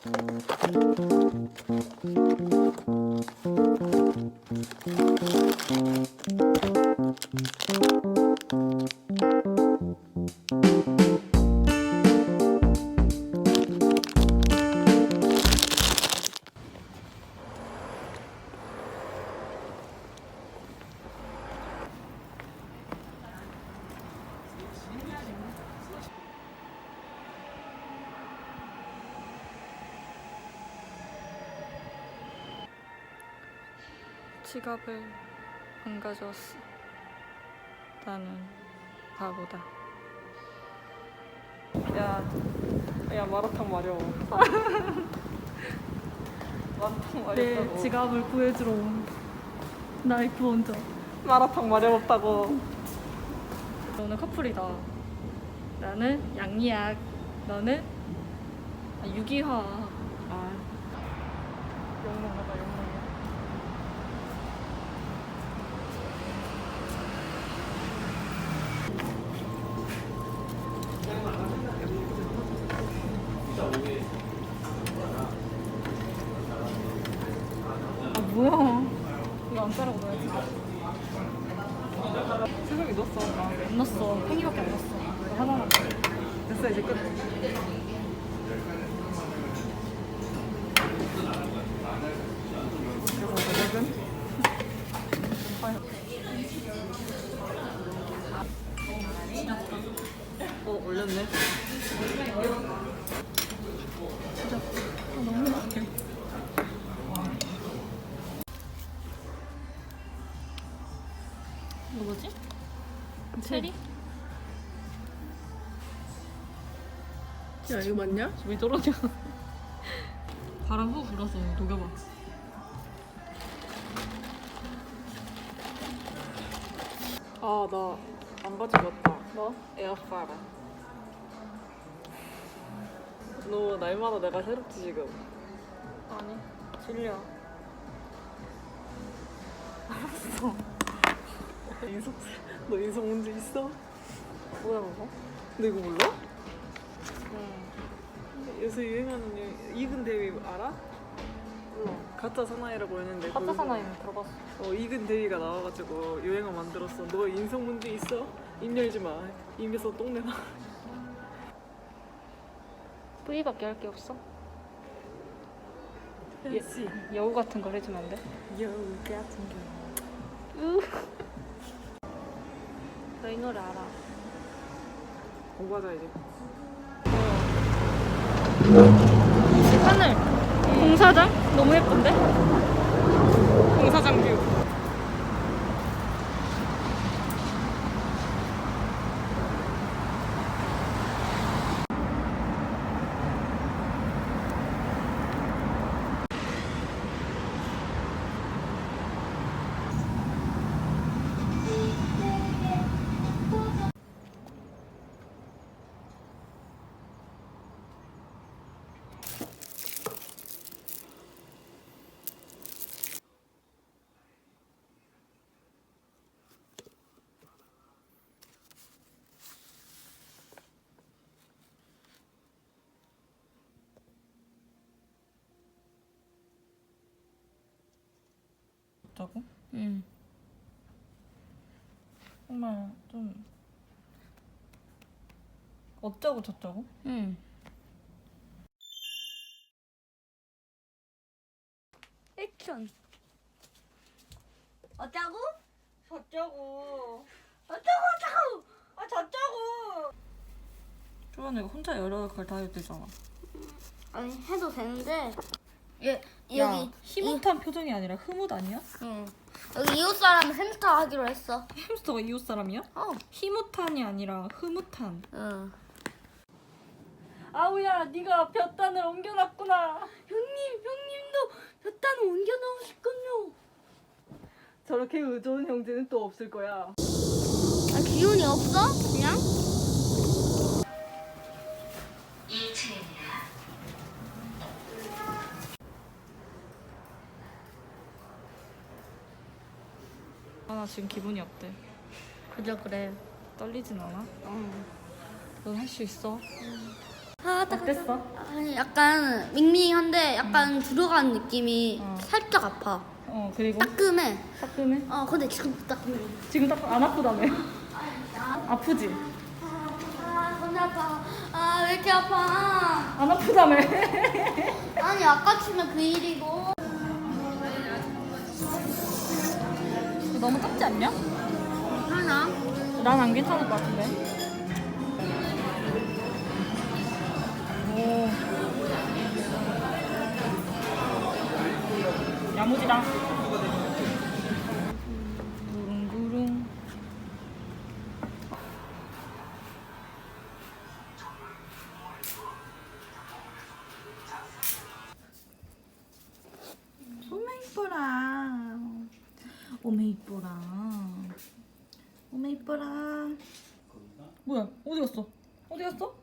Thank you. 지갑을 안 가져왔어. 나는 바보다. 야, 야 마라탕 마려워. 마라탕 마렵다고. 내 지갑을 구해주러 온 나이프 혼자. 마라탕 마렵다고. 오늘 커플이다. 나는 양리학, 너는 아, 유기화. 아, 영롱하다 영 자르고 넣어야지. 세상에 넣었어. 아, 안 넣었어. 팽이밖에 안 넣었어. 이거 하나만. 됐어 이제 끝. 그래서 저녁은 어 올렸네. 너무 뭐지? 체리? 야 이거 맞냐? 왜 저러냐? 바람 후 불어서 녹여봐. 아 나안 가져갔다. 뭐? 에어파라. 너 날마다 내가 새롭지 지금. 아니, 질려. 인성 너 인성 문제 있어? 뭐야 그거? 너 이거 몰라? 응. 요새 유행하는 유- 이근 대위 알아? 몰라. 가짜 사나이라고 했는데 가짜 거기서 사나이는 들어봤어. 어 이근 대위가 나와가지고 유행어 만들었어. 너 인성 문제 있어? 입 열지 마. 입에서 똥내 나. 뿌이밖에 할 게 없어? 예, 씨. 여우 같은 걸 해주면 안 돼? 여우 같은 경. 으. 너이 노래 알아? 공부하자 이제. 하늘 공사장 너무 예쁜데? 공사장 뷰. 졌다고? 응. 정말 좀 어쩌고 저쩌고? 응. 액션. 어쩌고? 저쩌고. 어쩌고 어쩌고? 아 저쩌고. 조연 이거 혼자 여러 걸 다 해도 되잖아. 아니 해도 되는데 예, 야, 여기 희뭇한 표정이 아니라 흐뭇 아니야? 이, 응. 여기 이웃 사람 햄스터 하기로 했어. 햄스터가 이웃 사람이야? 어. 희뭇한이 아니라 흐뭇한. 응. 아우야, 네가 볕단을 옮겨놨구나. 형님, 형님도 볕단 옮겨 놓으실군요. 저렇게 의좋은 형제는 또 없을 거야. 아 기운이 없어? 그냥? 아, 나 지금 기분이 어때? 그저 그래. 떨리진 않아? 응. 넌 할 수 있어. 아 아, 따가. 어땠어? 아니, 약간 밍밍한데 약간 들어간 느낌이 어. 살짝 아파. 어 그리고 따끔해. 따끔해. 어, 근데 지금 따끔해. 지금 딱 안 아프다며? 아프지? 아, 근데 아파. 아, 왜 이렇게 아파? 안 아프다며? 아니, 아까 치면 그 일이고. 너무 작지 않냐? 하나? 난 안 괜찮을 것 같은데. 오. 야무지다. 오메 이뻐라. 오메 이뻐라. 뭐야? 어디 갔어? 어디 갔어?